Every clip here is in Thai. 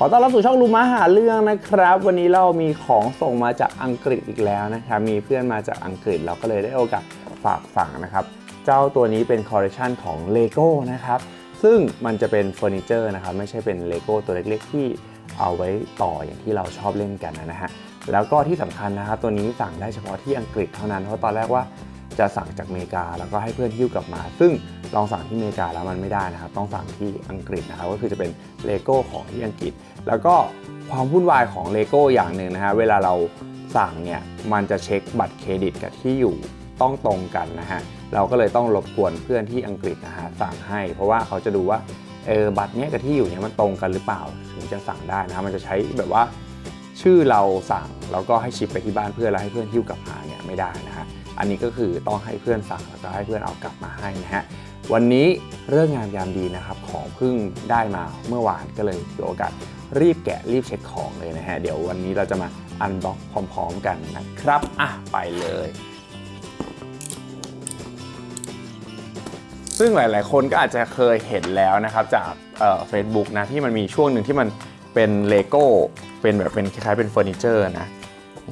ขอต้อนรับสู่ช่องลูมาหาเรื่องนะครับ วันนี้เรามีของส่งมาจากอังกฤษอีกแล้วนะครับมีเพื่อนมาจากอังกฤษเราก็เลยได้โอกาสฝากสั่งนะครับ เจ้าตัวนี้เป็นคอลเลคชันของ LEGO นะครับซึ่งมันจะเป็นเฟอร์นิเจอร์นะครับไม่ใช่เป็นเลโก้ตัวเล็กๆที่เอาไว้ต่ออย่างที่เราชอบเล่นกันนะฮะแล้วก็ที่สำคัญนะครับตัวนี้สั่งได้เฉพาะที่อังกฤษเท่านั้นเพราะตอนแรกว่า จะสั่งจากอเมริกา แล้วก็ให้เพื่อนหิ้วกลับมา ซึ่งลองสั่งที่อเมริกาแล้วมันไม่ได้นะครับ ต้องสั่งที่อังกฤษนะครับ ก็คือจะเป็นเลโก้ของที่อังกฤษ แล้วก็ความวุ่นวายของเลโก้อย่างหนึ่งนะฮะ เวลาเราสั่งเนี่ยมันจะเช็คบัตรเครดิตกับที่อยู่ต้องตรงกันนะฮะ เราก็เลยต้องรบกวนเพื่อนที่อังกฤษนะฮะสั่งให้ เพราะว่าเขาจะดูว่าเออบัตรเนี้ยกับที่อยู่เนี่ยมันตรงกันหรือเปล่าถึงจะสั่งได้นะฮะมันจะใช้แบบว่าชื่อเราสั่งแล้วก็ให้ชิปไปที่บ้านเพื่อนแล้วให้เพื่อนหิ้วกลับมาเนี่ยไม่ได้นะฮะ อันนี้ก็คือต้องให้เพื่อนสั่งแล้วก็ให้เพื่อนเอากลับมาให้นะฮะวันนี้เรื่องงามยามดีนะครับของเพิ่งได้มาเมื่อวานก็เลยถือโอกาสรีบแกะรีบเช็คของเลยนะฮะเดี๋ยววันนี้เราจะมาอันบ็อกพร้อมๆกันนะครับอะไปเลยซึ่งหลาย ๆ คนก็อาจจะเคยเห็นแล้วนะครับจากเฟซบุ๊กนะที่มันมีช่วงหนึ่งที่มันเป็นเลโก้เป็นแบบเป็นคล้ายๆเป็นเฟอร์นิเจอร์นะ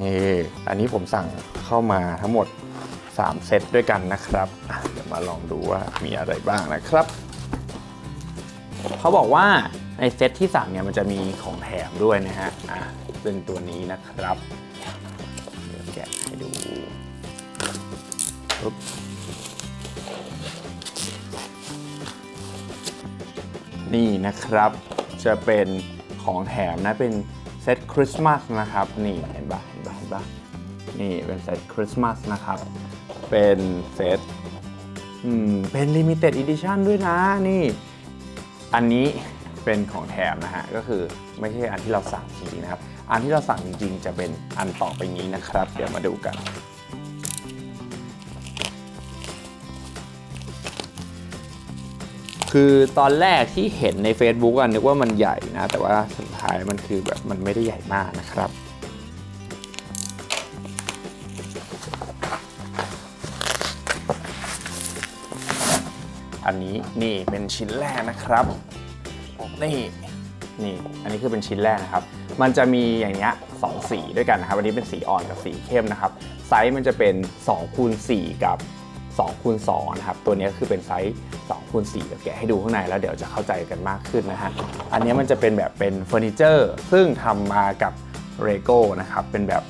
นี่อันนี้ผมสั่งเข้ามาทั้งหมด 3 เซตด้วยกันนะครับเดี๋ยวมาลองดูว่ามีอะไรบ้างนะครับ เขาบอกว่าในเซตที่สั่งเนี่ยมันจะมีของแถมด้วยนะฮะอะซึ่งตัวนี้นะครับเดี๋ยวแกะให้ดูปุ๊บนี่นะครับจะเป็นของแถมนะเป็นเซตคริสต์มาสนะครับ นี่เห็นปะเห็นปะเห็นปะนี่เป็นเซตคริสต์มาสนะครับ เป็นเซตอืมเป็น Limited Edition ด้วยนะนี่ อันนี้เป็นของแถมนะฮะ ก็คือไม่ใช่อันที่เราสั่งจริงๆนะครับ อันที่เราสั่งจริงๆ จะเป็นอันต่อไปนี้นะครับ เดี๋ยวมาดูกัน คือตอนแรกที่เห็นใน Facebook อะนึกว่ามันใหญ่นะ แต่ว่าสุดท้ายมันคือแบบมันไม่ได้ใหญ่มากนะครับ อันนี้นี่เป็นชิ้นแรกนะครับนี่นี่อันนี้คือเป็นชิ้นแรกนะครับ มันจะมีอย่างเงี้ยสองสีด้วยกันนะครับ อันนี้เป็นสีอ่อนกับสีเข้มนะครับ ไซส์มันจะเป็น2คูณ4กับ2คูณ2นะครับ ตัวนี้คือเป็นไซส์2คูณ4เดี๋ยวแกะให้ดูข้างในแล้วเดี๋ยวจะเข้าใจกันมากขึ้นนะฮะ อันนี้มันจะเป็นแบบเป็นเฟอร์นิเจอร์ซึ่งทำมากับเรโก้นะครับ เป็นแบบ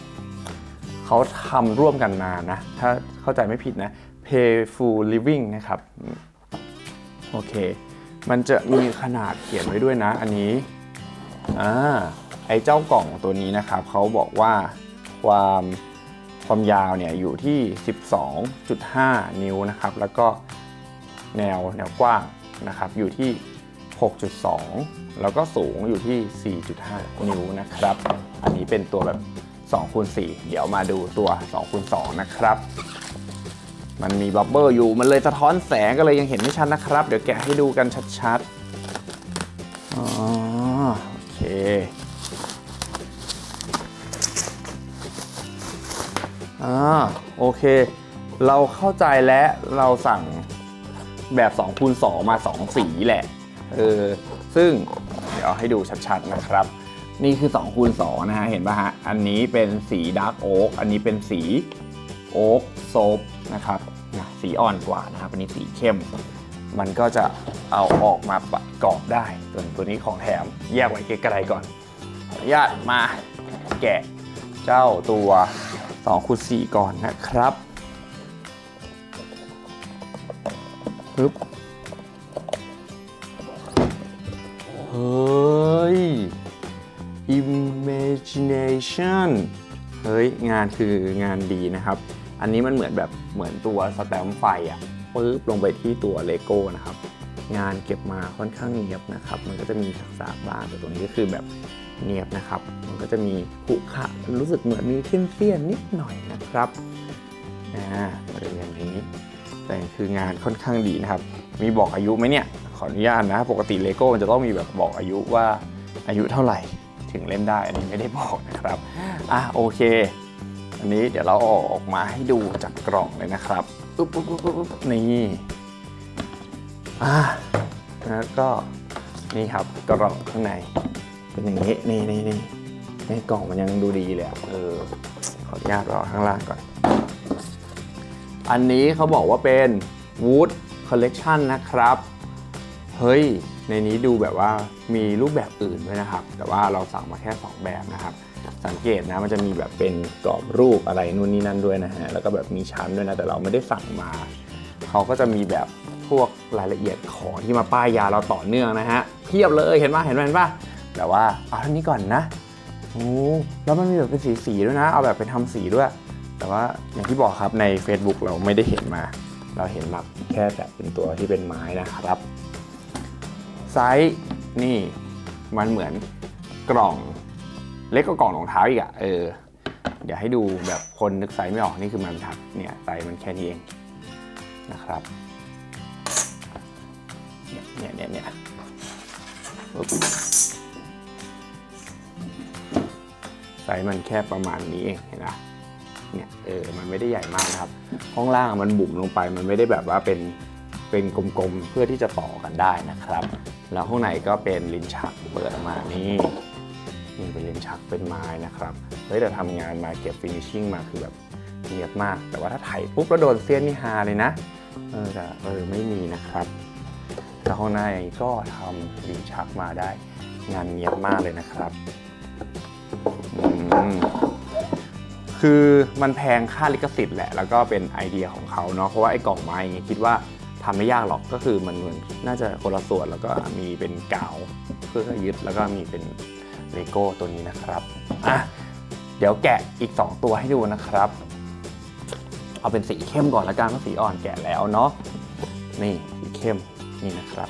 เขาทำร่วมกันมานะ ถ้าเข้าใจไม่ผิดนะ Payful Living นะครับ โอเค มันจะมีขนาดเขียนไว้ด้วยนะอันนี้อ่าไอ้เจ้ากล่องตัวนี้นะครับเขาบอกว่าความความยาวเนี่ยอยู่ที่ 12.5 นิ้วนะครับ แล้วก็แนวแนวกว้างนะครับอยู่ที่ 6.2 แล้วก็สูงอยู่ที่ 4.5 นิ้วนะครับ อันนี้เป็นตัวแบบ2คูณ4เดี๋ยวมาดูตัว2คูณ2นะครับ มันมีบับเบิลอยู่มันเลยสะท้อนแสงก็เลยยังเห็นไม่ชัดนะครับ เดี๋ยวแกะให้ดูกันชัดๆอ๋อโอเคอ่าโอเค เราเข้าใจแล้วเราสั่งแบบ2คูณ2มา 2 สีแหละเออซึ่งเดี๋ยวให้ดูชัดๆนะครับ นี่คือ2คูณ2นะฮะ เห็นป่ะฮะ อันนี้เป็นสีดาร์กโอ๊กอันนี้เป็นสี โอ๊กโซฟนะครับนะสีอ่อนกว่านะครับอันนี้สีเข้ม มันก็จะเอาออกมาประกอบได้ส่วนตัวนี้ของแถมแยกไว้ไกลๆก่อนขออนุญาตมาแกะเจ้าตัว2คูณ4ก่อนนะครับปึ๊บเฮ้ย imagination เฮ้ย งานคืองานดีนะครับ อันนี้มันเหมือนแบบเหมือนตัวสแตมป์ไฟอะปึ๊บลงไปที่ตัวเลโก้นะครับ งานเก็บมาค่อนข้างเนียบนะครับ มันก็จะมีสักๆบ้างแต่ตรงนี้ก็คือแบบเนียบนะครับ มันก็จะมีขุขะรู้สึกเหมือนมีเสี้ยนนิดหน่อยนะครับอ่าบริเวณนี้ แต่คืองานค่อนข้างดีนะครับ มีบอกอายุไหมเนี่ย ขออนุญาตนะ ปกติเลโก้มันจะต้องมีแบบบอกอายุว่าอายุเท่าไหร่ถึงเล่นได้ อันนี้ไม่ได้บอกนะครับ อะโอเค อันนี้เดี๋ยวเราเอาออกมาให้ดูจากกล่องเลยนะครับอุ๊บอุ๊บอุ๊บอุ๊บนี่อะแล้วก็นี่ครับกล่องข้างใน เป็นอย่างนี้นี่นี่นี่ในกล่องมันยังดูดีเลยเออขออนุญาตเอาข้างล่างก่อน อันนี้เขาบอกว่าเป็น Wood Collection นะครับ เฮ้ย ในนี้ดูแบบว่ามีรูปแบบอื่นด้วยนะครับ แต่ว่าเราสั่งมาแค่ 2 แบบนะครับ สังเกตนะมันจะมีแบบเป็นกรอบรูปอะไรนู่นนี่นั่นด้วยนะฮะแล้วก็แบบมีชั้นด้วยนะแต่เราไม่ได้สั่งมาเขาก็จะมีแบบพวกรายละเอียดของที่มาป้ายยาเราต่อเนื่องนะฮะเพียบเลยเห็นป่ะเห็นป่ะเห็นป่ะแต่ว่าเอาเท่านี้ก่อนนะโอ้แล้วมันมีแบบเป็นสีๆด้วยนะ เอาแบบไปทำสีด้วย แต่ว่าอย่างที่บอกครับใน Facebook เราไม่ได้เห็นมา เราเห็นแบบแค่แต่เป็นตัวที่เป็นไม้นะครับไซส์นี่มันเหมือนกล่อง เล็กกว่ากล่องรองเท้าอีกอะเออ เดี๋ยวให้ดูแบบคนนึกไซส์ไม่ออกนี่คือมันทัดเนี่ยไซส์มันแค่นี้เองนะครับ เนี่ยเนี่ยเนี่ยเนี่ยปึ๊บไซส์มันแค่ประมาณนี้เองเห็นไหมเนี่ยเออมันไม่ได้ใหญ่มากนะครับ ห้องล่างมันบุ๋มลงไปมันไม่ได้แบบว่าเป็นเป็นกลมๆเพื่อที่จะต่อกันได้นะครับ แล้วข้างในก็เป็นลิ้นชักเปิดออกมานี่ นี่เป็นลิ้นชักเป็นไม้นะครับเฮ้ยแต่ทำงานมาเก็บฟินิชชิ่งมาคือแบบเนียบมาก แต่ว่าถ้าไถปุ๊บแล้วโดนเสี้ยนนี่ฮาเลยนะเออแต่เออไม่มีนะครับแล้วข้างในก็ทำลิ้นชักมาได้ งานเนียบมากเลยนะครับคือมันแพงค่าลิขสิทธิ์แหละ แล้วก็เป็นไอเดียของเขาเนาะเพราะว่าไอ้กล่องไม้อย่างเงี้ยคิดว่าทำไม่ยากหรอกก็คือมันเหมือนน่าจะคนละส่วนแล้วก็มีเป็นกาวเพื่อยึดแล้วก็มีเป็น เลโก้ตัวนี้นะครับอะเดี๋ยวแกะอีก 2 ตัวให้ดูนะครับ เอาเป็นสีเข้มก่อนละกันเพราะสีอ่อนแกะแล้วเนาะนี่สีเข้มนี่นะครับ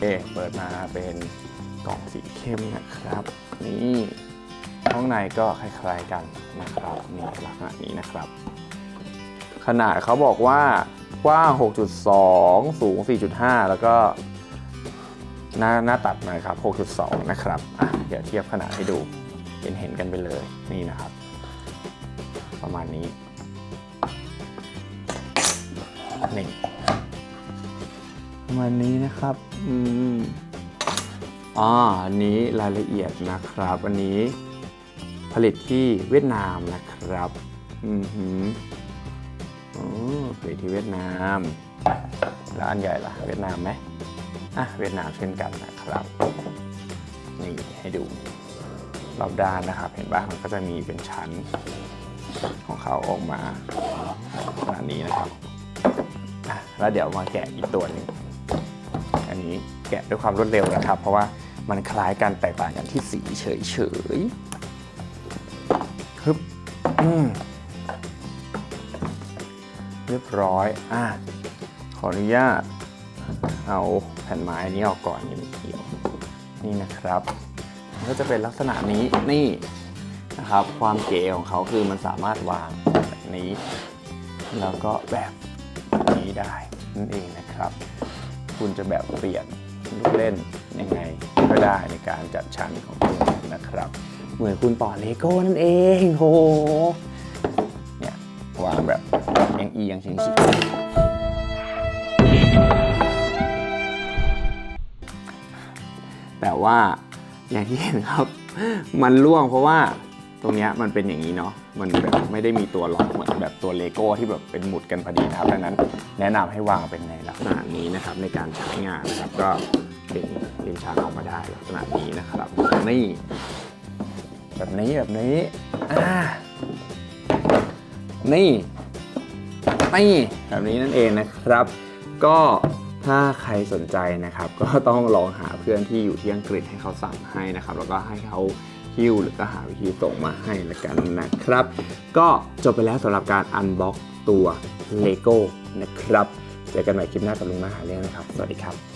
เอเปิดมาเป็นกล่องสีเข้มนะครับ นี่ข้างในก็คล้ายๆกันนะครับนี่ลักษณะนี้นะครับ ขนาดเขาบอกว่ากว้าง 6.2 สูง 4.5 แล้วก็ หน้าหน้าตัดมาครับ 6.2 นะครับอะเดี๋ยวเทียบขนาดให้ดูเห็นเห็นกันไปเลยนี่นะครับ ประมาณนี้นี่ประมาณนี้นะครับอืมอ๋ออันนี้รายละเอียดนะครับ อันนี้ผลิตที่เวียดนามนะครับ อือหืออ๋อผลิตที่เวียดนาม แล้วอันใหญ่ล่ะ เวียดนามไหม อะเวียดนามเช่นกันนะครับ นี่ให้ดูรอบด้านนะครับ เห็นป่ะมันก็จะมีเป็นชั้นของเขาออกมาขนาดนี้นะครับอะแล้วเดี๋ยวมาแกะอีกตัวหนึงอันนี้แกะด้วยความรวดเร็วนะครับ เพราะว่ามันคล้ายกันแตกต่างกันที่สีเฉยๆฮึบอืมเรียบร้อย อะ ขออนุญาต เอาแผ่นไม้นี้ออกก่อนนี่เกี่ยวนี่นะครับมันก็จะเป็นลักษณะนี้นี่นะครับ ความเก๋ของเขาคือมันสามารถวางแบบนี้ แล้วก็แบบนี้ได้นั่นเองนะครับ คุณจะแบบเปลี่ยนลูกเล่นยังไงก็ได้ในการจัดชั้นของคุณนะครับ เหมือนคุณต่อเลโก้นั่นเองโหเนี่ยวางแบบเอียงเอียงๆเฉียงเฉียง ว่าอย่างที่เห็นครับ มันร่วงเพราะว่าตรงเนี้ยมันเป็นอย่างนี้เนาะ มันแบบไม่ได้มีตัวล็อกเหมือนแบบตัวเลโก้ที่แบบเป็นหมุดกันพอดีนะครับ ดังนั้นแนะนำให้วางเป็นในลักษณะนี้นะครับในการใช้งานนะครับ ก็ดึงลิ้นชักออกมาได้ลักษณะนี้นะครับ นี่แบบนี้แบบนี้ อ่า นี่ นี่แบบนี้นั่นเองนะครับ ก็ ถ้าใครสนใจนะครับ ก็ต้องลองหาเพื่อนที่อยู่ที่อังกฤษให้เขาสั่งให้นะครับ แล้วก็ให้เขาฮิ้วหรือก็หาวิธีส่งมาให้ละกันนะครับ ก็จบไปแล้วสำหรับการอันบ็อกตัว Lego นะครับ เจอกันใหม่คลิปหน้ากับลุงมาหาเรื่องนะครับ สวัสดีครับ